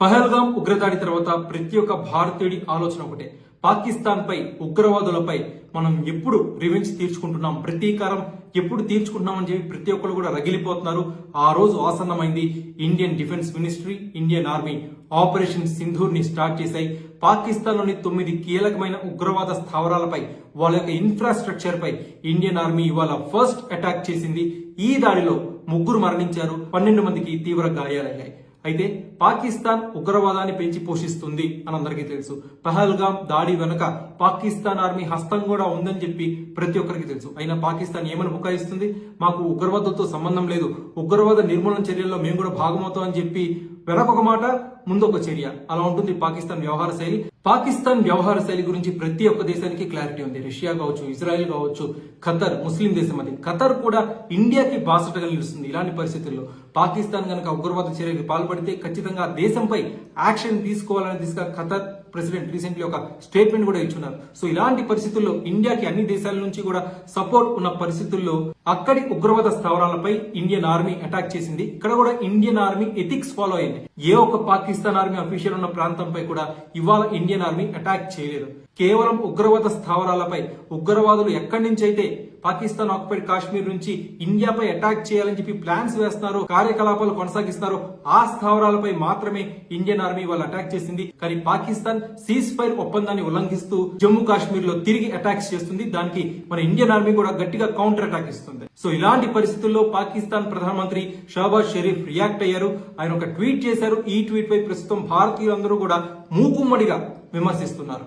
పహల్గాం ఉగ్రదాడి తర్వాత ప్రతి ఒక్క భారతీయుడి ఆలోచన ఒకటే. పాకిస్తాన్ పై ఉగ్రవాదులపై మనం ఎప్పుడు రివెంజ్ తీర్చుకుంటున్నాం? ప్రతీకారం ఎప్పుడు తీర్చుకుంటున్నాం అని చెప్పి ప్రతి ఒక్కరు కూడా రగిలిపోతున్నారు. ఆ రోజు ఆసన్నమైంది. Indian defence ministry Indian army operation సింధూర్ని start చేశాయి. పాకిస్తాన్లోని తొమ్మిది కీలకమైన ఉగ్రవాద స్థావరాలపై వాళ్ళ యొక్క ఇన్ఫ్రాస్ట్రక్చర్ పై ఇండియన్ ఆర్మీ ఇవాళ ఫస్ట్ అటాక్ చేసింది. ఈ దాడిలో ముగ్గురు మరణించారు. పన్నెండు మందికి తీవ్ర గాయాలయ్యాయి. అయితే పాకిస్తాన్ ఉగ్రవాదాన్ని పెంచి పోషిస్తుంది అని అందరికీ తెలుసు. పహల్గాం దాడి వెనుక పాకిస్తాన్ ఆర్మీ హస్తం కూడా ఉందని చెప్పి ప్రతి ఒక్కరికి తెలుసు. అయినా పాకిస్తాన్ ఏమని బుకాయిస్తుంది? మాకు ఉగ్రవాదంతో సంబంధం లేదు. ఉగ్రవాద నిర్మూలన చర్యల్లో మేము కూడా భాగమవుతాం అని చెప్పి వెనకొక మాట ముందొక చర్య. అలా ఉంటుంది పాకిస్తాన్ వ్యవహార శైలి. పాకిస్తాన్ వ్యవహార శైలి గురించి ప్రతి ఒక్క దేశానికి క్లారిటీ ఉంది. రష్యా కావచ్చు ఇజ్రాయెల్ కావచ్చు ఖతర్ ముస్లిం దేశం అది. ఖతర్ కూడా ఇండియాకి బాసటగా నిలుస్తుంది ఇలాంటి పరిస్థితుల్లో. పాకిస్తాన్ కనుక ఉగ్రవాద చర్యలకు పాల్పడితే ఖచ్చితంగా దేశంపై యాక్షన్ తీసుకోవాలనే దిశగా ఖతర్ ప్రెసిడెంట్ రీసెంట్లీ ఒక స్టేట్మెంట్ కూడా ఇచ్చున్నారు. సో ఇలాంటి పరిస్థితుల్లో ఇండియాకి అన్ని దేశాల నుంచి కూడా సపోర్ట్ ఉన్న పరిస్థితుల్లో అక్కడి ఉగ్రవాద స్థావరాలపై ఇండియన్ ఆర్మీ అటాక్ చేసింది. ఇక్కడ కూడా ఇండియన్ ఆర్మీ ఎథిక్స్ ఫాలో అయింది. ఏ ఒక్క పాకిస్తాన్ ఆర్మీ అఫీషియల్ ఉన్న ప్రాంతంపై కూడా ఇవాళ ఇండియన్ ఆర్మీ అటాక్ చేయలేదు. కేవలం ఉగ్రవాద స్థావరాలపై ఉగ్రవాదులు ఎక్కడి నుంచి అయితే పాకిస్తాన్ ఆక్యుపైడ్ కాశ్మీర్ నుంచి ఇండియాపై అటాక్ చేయాలని చెప్పి ప్లాన్స్ వేస్తున్నారో కార్యకలాపాలు కొనసాగిస్తున్నారో ఆ స్థావరాలపై మాత్రమే ఇండియన్ ఆర్మీ వాళ్ళు అటాక్ చేసింది. కానీ పాకిస్తాన్ సీజ్ ఫైర్ ఒప్పందాన్ని ఉల్లంఘిస్తూ జమ్మూ కాశ్మీర్లో తిరిగి అటాక్స్ చేస్తుంది. దానికి మన ఇండియన్ ఆర్మీ కూడా గట్టిగా కౌంటర్ అటాక్ ఇస్తుంది. సో ఇలాంటి పరిస్థితుల్లో పాకిస్తాన్ ప్రధానమంత్రి షాబాజ్ షరీఫ్ రియాక్ట్ అయ్యారు. ఆయన ఒక ట్వీట్ చేశారు. ఈ ట్వీట్ పై ప్రస్తుతం భారతీయులందరూ కూడా మూకుమ్మడిగా విమర్శిస్తున్నారు.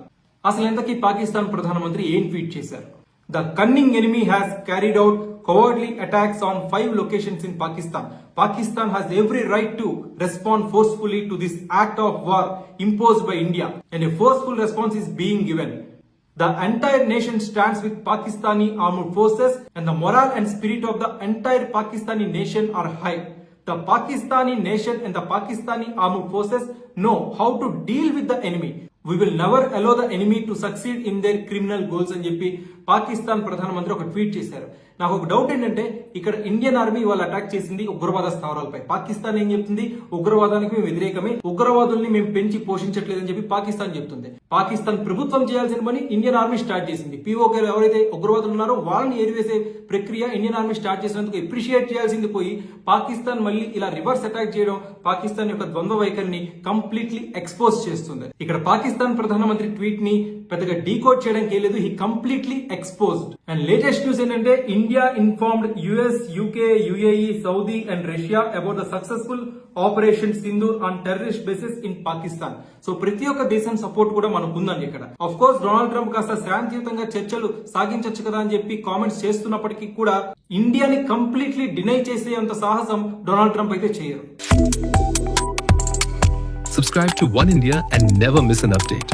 అసలు ఎంతకీ పాకిస్తాన్ ప్రధానమంత్రి ఏం ట్వీట్ చేశారు the cunning enemy has carried out cowardly attacks on five locations in Pakistan. Pakistan has every right to respond forcefully to this act of war imposed by India, and a forceful response is being given. The entire nation stands with Pakistani armed forces, and the morale and spirit of the entire Pakistani nation are high. The Pakistani nation and the Pakistani armed forces know how to deal with the enemy. We will never allow the enemy to succeed in their criminal goals అని చెప్పి Pakistan ప్రధానమంత్రి ఒక tweet చేశారు. నాకు ఒక doubt ఏంటంటే ఇక్కడ Indian army వాళ్ళు అటాక్ చేసింది ఉగ్రవాద స్థావరాలపై. పాకిస్తాన్ ఏం చెప్తుంది? ఉగ్రవాదానికి మేము వ్యతిరేకమే. ఉగ్రవాదుల్ని మేము పెంచి పోషించట్లేదని చెప్పి పాకిస్తాన్ చెప్తుంది. పాకిస్తాన్ ప్రభుత్వం చేయాల్సిన పని ఇండియన్ ఆర్మీ స్టార్ట్ చేసింది. పిఓకే ఎవరైతే ఉగ్రవాదులు ఉన్నారో వాళ్ళని ఏరివేసే ప్రక్రియ ఇండియన్ ఆర్మీ స్టార్ట్ చేసినందుకు అప్రిషియేట్ చేయాల్సింది పోయి పాకిస్తాన్ మళ్ళీ ఇలా రివర్స్ అటాక్ చేయడం పాకిస్తాన్ యొక్క ద్వంద్వ వైఖరిని కంప్లీట్లీ ఎక్స్పోజ్ చేస్తుంది. ఇక్కడ పాకిస్తాన్ ప్రధానమంత్రి ట్వీట్ని పెద్దగా డీకోడ్ చేయడానికి లేదు he completely exposed and latest news ఏంటంటే India informed US UK UAE Saudi and Russia about the successful operation Sindoor on terrorist bases in Pakistan so ప్రతి ఒక్క దేశం సపోర్ట్ కూడా మనకు ఉందండి ఇక్కడ. అఫ్ కోర్స్ డొనాల్డ్ ట్రంప్ కాస్త శాంతియుతంగా చర్చలు సాగించవచ్చు కదా అని చెప్పి కామెంట్స్ చేస్తున్నప్పటికీ కూడా ఇండియాని కంప్లీట్లీ డినై చేసే అంత సాహసం డొనాల్డ్ ట్రంప్ అయితే చేయరు. Subscribe to One India and never miss an update.